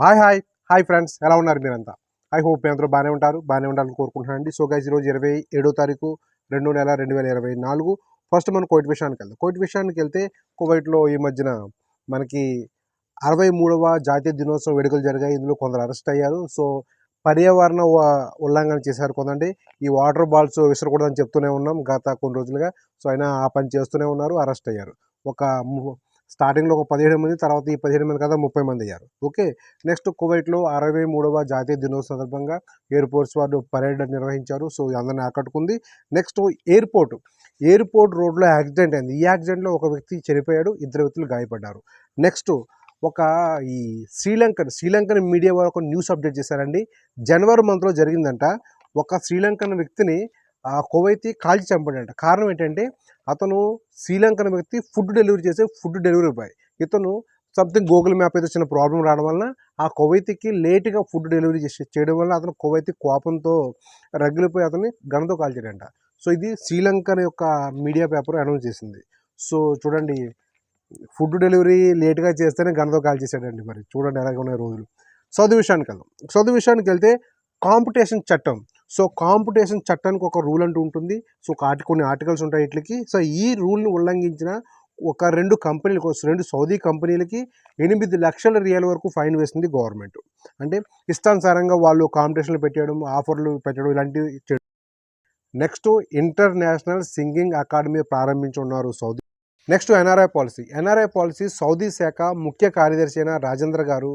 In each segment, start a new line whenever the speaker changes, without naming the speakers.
Hi hi hi friends ఎలా ఉన్నారు మీరంతా? ఐ హోప్ మీ అందరూ బాగానే ఉంటారు బాగానే ఉండాలని కోరుకుంటున్నానండి. సో గైజ్ ఈరోజు ఇరవై ఏడో తారీఖు రెండు నెల రెండు వేల ఇరవై నాలుగు. ఫస్ట్ మనం కోవిడ్ విషయానికి వెళ్దాం. కోవిడ్ విషయానికి వెళ్తే కువైట్లో ఈ మధ్యన మనకి అరవై మూడవ జాతీయ దినోత్సవం వేడుకలు జరిగాయి. ఇందులో కొందరు అరెస్ట్ అయ్యారు. సో పర్యావరణ ఉల్లంఘన చేశారు కొందండి. ఈ వాటర్ బాల్స్ విసరకూడదని చెప్తూనే ఉన్నాం గత కొన్ని రోజులుగా. సో అయినా ఆ పని చేస్తూనే ఉన్నారు అరెస్ట్ అయ్యారు. ఒక స్టార్టింగ్లో ఒక పదిహేడు మంది తర్వాత ఈ పదిహేడు మంది కదా ముప్పై మంది అయ్యారు. ఓకే నెక్స్ట్ కువైట్లో అరవై మూడవ జాతీయ దినోత్సవం సందర్భంగా ఎయిర్పోర్ట్స్ వాళ్ళు పరేడ్ నిర్వహించారు. సో అందరిని ఆకట్టుకుంది. Next airport. ఎయిర్పోర్ట్ రోడ్లో యాక్సిడెంట్ అయింది. ఈ యాక్సిడెంట్లో ఒక వ్యక్తి చనిపోయాడు. ఇద్దరు వ్యక్తులు గాయపడ్డారు. నెక్స్ట్ ఒక ఈ శ్రీలంకన్ శ్రీలంకన్ మీడియా వారు ఒక న్యూస్ అప్డేట్ చేశారండి. జనవరి మంత్లో జరిగిందంట. ఒక శ్రీలంకన్ వ్యక్తిని ఆ కోవైతి కాల్చి చంపాడంట. కారణం ఏంటంటే అతను శ్రీలంకన్ వ్యక్తి ఫుడ్ డెలివరీ చేసే ఫుడ్ డెలివరీ బాయ్. ఇతను సంథింగ్ గూగుల్ మ్యాప్ అయితే చిన్న ప్రాబ్లం రావడం వలన ఆ కొవైతికి లేట్గా ఫుడ్ డెలివరీ చేసి చేయడం వల్ల అతను కువైతి కోపంతో రగిలిపోయి అతన్ని గణతో కాల్చాడంట. సో ఇది శ్రీలంకన యొక్క మీడియా పేపర్ అనౌన్స్ చేసింది. సో చూడండి ఫుడ్ డెలివరీ లేట్గా చేస్తేనే గణతో కాల్ చేశాడండి మరి. చూడండి ఎలాగ ఉన్నాయి రోజులు. సౌదీ విషయానికి వెళ్దాం సౌదీ విషయానికి వెళ్తే కాంపిటీషన్ చట్టం. సో కాంపిటీషన్ చట్టానికి ఒక రూల్ అంటూ ఉంటుంది. సో ఒక ఆర్టి కొన్ని ఆర్టికల్స్ ఉంటాయి వీటికి. సో ఈ రూల్ని ఉల్లంఘించిన ఒక రెండు కంపెనీలకు రెండు సౌదీ కంపెనీలకి ఎనిమిది లక్షల రియల్ వరకు ఫైన్ వేసింది గవర్నమెంట్. అంటే ఇష్టానుసారంగా వాళ్ళు కాంపిటీషన్లు పెట్టడం ఆఫర్లు పెట్టడం ఇలాంటివి next international singing academy ప్రారంభించున్నారు Saudi. Next NRI policy. NRI policy Saudi శాఖ ముఖ్య కార్యదర్శి అయిన రాజేంద్ర గారు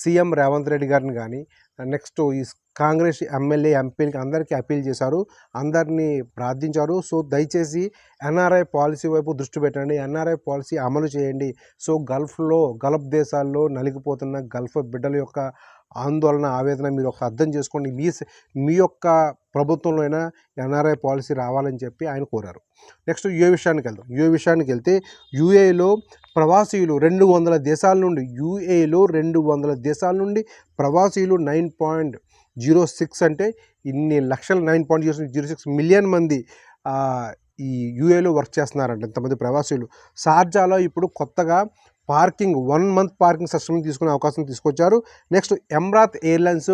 సీఎం రేవంత్ రెడ్డి గారిని కానీ Uh, నెక్స్ట్ ఈ కాంగ్రెస్ ఎమ్మెల్యే ఎంపీలకి అందరికీ అప్పీల్ చేశారు. అందరినీ ప్రార్థించారు. సో దయచేసి ఎన్ఆర్ఐ పాలసీ వైపు దృష్టి పెట్టండి. ఎన్ఆర్ఐ పాలసీ అమలు చేయండి. సో గల్ఫ్లో గల్ఫ్ దేశాల్లో నలిగిపోతున్న గల్ఫ్ బిడ్డల యొక్క ఆందోళన ఆవేదన మీరు ఒక అర్థం చేసుకోండి. మీ మీ యొక్క ప్రభుత్వంలో అయినా ఎన్ఆర్ఐ పాలసీ రావాలని చెప్పి ఆయన కోరారు. నెక్స్ట్ యుఏ విషయానికి వెళ్దాం. యుఏ విషయానికి వెళ్తే యుఏలో ప్రవాసీలు రెండు వందల దేశాల నుండి యుఏలో రెండు వందల దేశాల నుండి ప్రవాసీలు నైన్ పాయింట్ జీరో సిక్స్ అంటే ఇన్ని లక్షల nine point zero zero six million మంది ఈ యుఏలో వర్క్ చేస్తున్నారంట ఇంతమంది ప్రవాసీలు షార్జాలో ఇప్పుడు కొత్తగా parking one month parking system తీసుకునే అవకాశం తీసుకొచ్చారు. నెక్స్ట్ ఎమ్రాత్ ఎయిర్లైన్స్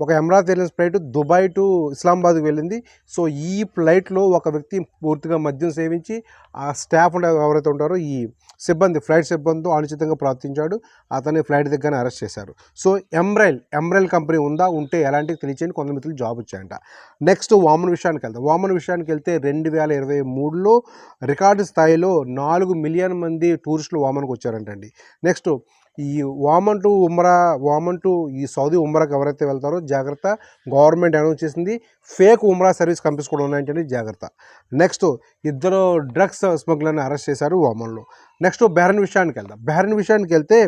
ఒక Emirates airlines flight Dubai to ఇస్లామాబాద్కి వెళ్ళింది. సో ఈ ఫ్లైట్లో ఒక వ్యక్తి పూర్తిగా మద్యం సేవించి ఆ స్టాఫ్ ఎవరైతే ఉంటారో ఈ సిబ్బంది ఫ్లైట్ సిబ్బందితో అనుచితంగా ప్రవర్తించాడు. అతన్ని ఫ్లైట్ దగ్గరనే అరెస్ట్ చేశారు. సో ఎంబ్రైల్ ఎంబ్రైల్ కంపెనీ ఉందా ఉంటే ఎలాంటి తెలియచేయండి కొంత మిత్రులు జాబ్ వచ్చాయంట. నెక్స్ట్ వామన్ విషయానికి వెళ్తాం వామన్ విషయానికి వెళ్తే రెండు వేల ఇరవై మూడులో రికార్డు స్థాయిలో నాలుగు మిలియన్ మంది టూరిస్టులు వామన్కి వచ్చారంటండి. నెక్స్ట్ ఈ వామన్ టు ఉమ్రా వామన్ టు ఈ సౌదీ ఉమ్రాకి ఎవరైతే వెళ్తారో జాగ్రత్త. గవర్నమెంట్ అనౌన్స్ చేసింది. ఫేక్ ఉమ్రా సర్వీస్ కంపెనీస్ కూడా ఉన్నాయంటే జాగ్రత్త. నెక్స్ట్ ఇద్దరు డ్రగ్స్ స్మగ్లర్ని అరెస్ట్ చేశారు వామన్లో. నెక్స్ట్ బెహ్రన్ విషయానికి వెళ్దాం. బెహ్రన్ విషయానికి వెళ్తే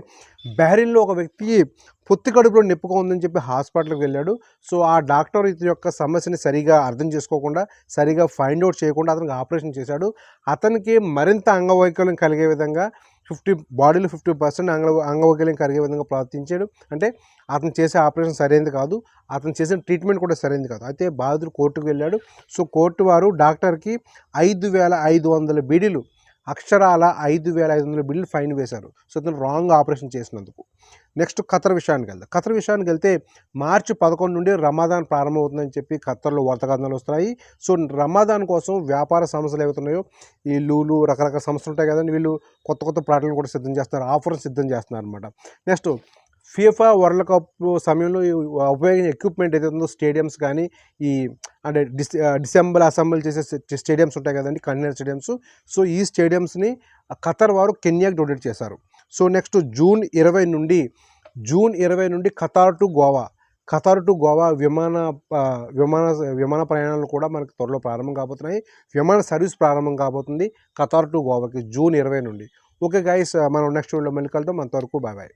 బెహ్రిన్లో ఒక వ్యక్తి పొత్తి కడుపులో నొప్పిగా ఉందని చెప్పి హాస్పిటల్కి వెళ్ళాడు. సో ఆ డాక్టర్ ఇతని యొక్క సమస్యని సరిగా అర్థం చేసుకోకుండా సరిగా ఫైండ్ అవుట్ చేయకుండా అతనికి ఆపరేషన్ చేశాడు. అతనికి మరింత అంగవైకల్యం కలిగే విధంగా ఫిఫ్టీ బాడీలో ఫిఫ్టీ పర్సెంట్ అంగ అంగవైకల్యం కలిగే విధంగా ప్రవర్తించాడు. అంటే అతను చేసే ఆపరేషన్ సరైనది కాదు. అతను చేసిన ట్రీట్మెంట్ కూడా సరైనది కాదు. అయితే బాధితుడు కోర్టుకు వెళ్ళాడు. సో కోర్టు వారు డాక్టర్కి ఐదు వేల ఐదు వందల బీడీలు అక్షరాల ఐదు వేల ఐదు వందల బిల్లు ఫైన్ వేశారు. సో అతను రాంగ్ ఆపరేషన్ చేసినందుకు. నెక్స్ట్ ఖతర్ విషయానికి వెళ్దాం. ఖతర్ విషయానికి వెళ్తే మార్చి పదకొండు నుండి రమాదాన్ ప్రారంభమవుతుందని చెప్పి ఖతర్లో వార్తాకథనాలు వస్తున్నాయి. సో రమాదాన్ కోసం వ్యాపార సంస్థలు ఏవైతున్నాయో ఈ లూలు రకరకాల సంస్థలు ఉంటాయి కదండి. వీళ్ళు కొత్త కొత్త ప్లాట్లను కూడా సిద్ధం చేస్తున్నారు ఆఫర్స్ సిద్ధం చేస్తున్నారు అనమాట నెక్స్ట్ ఫీఫా వరల్డ్ కప్ సమయంలో ఉపయోగించే ఎక్విప్మెంట్ ఏదైతే ఉందో స్టేడియంస్ కానీ ఈ అంటే డిస్ డిసెంబర్ అసెంబ్లీ చేసే స్టేడియంస్ ఉంటాయి కదండి కంటైనర్ స్టేడియంస్ సో ఈ స్టేడియంస్ని ఖతర్ వారు కెన్యాకి డొనేట్ చేశారు. సో నెక్స్ట్ జూన్ ఇరవై నుండి జూన్ ఇరవై నుండి Qatar to Goa. Qatar to Goa విమాన విమాన విమాన ప్రయాణాలు కూడా మనకు త్వరలో ప్రారంభం కాబోతున్నాయి. విమాన సర్వీస్ ప్రారంభం కాబోతుంది ఖతార్ టు గోవాకి జూన్ ఇరవై నుండి. ఓకే గైస్ మనం నెక్స్ట్ వీడియో మళ్ళీ కలుద్దాం. అంతవరకు బాయ్ బాయ్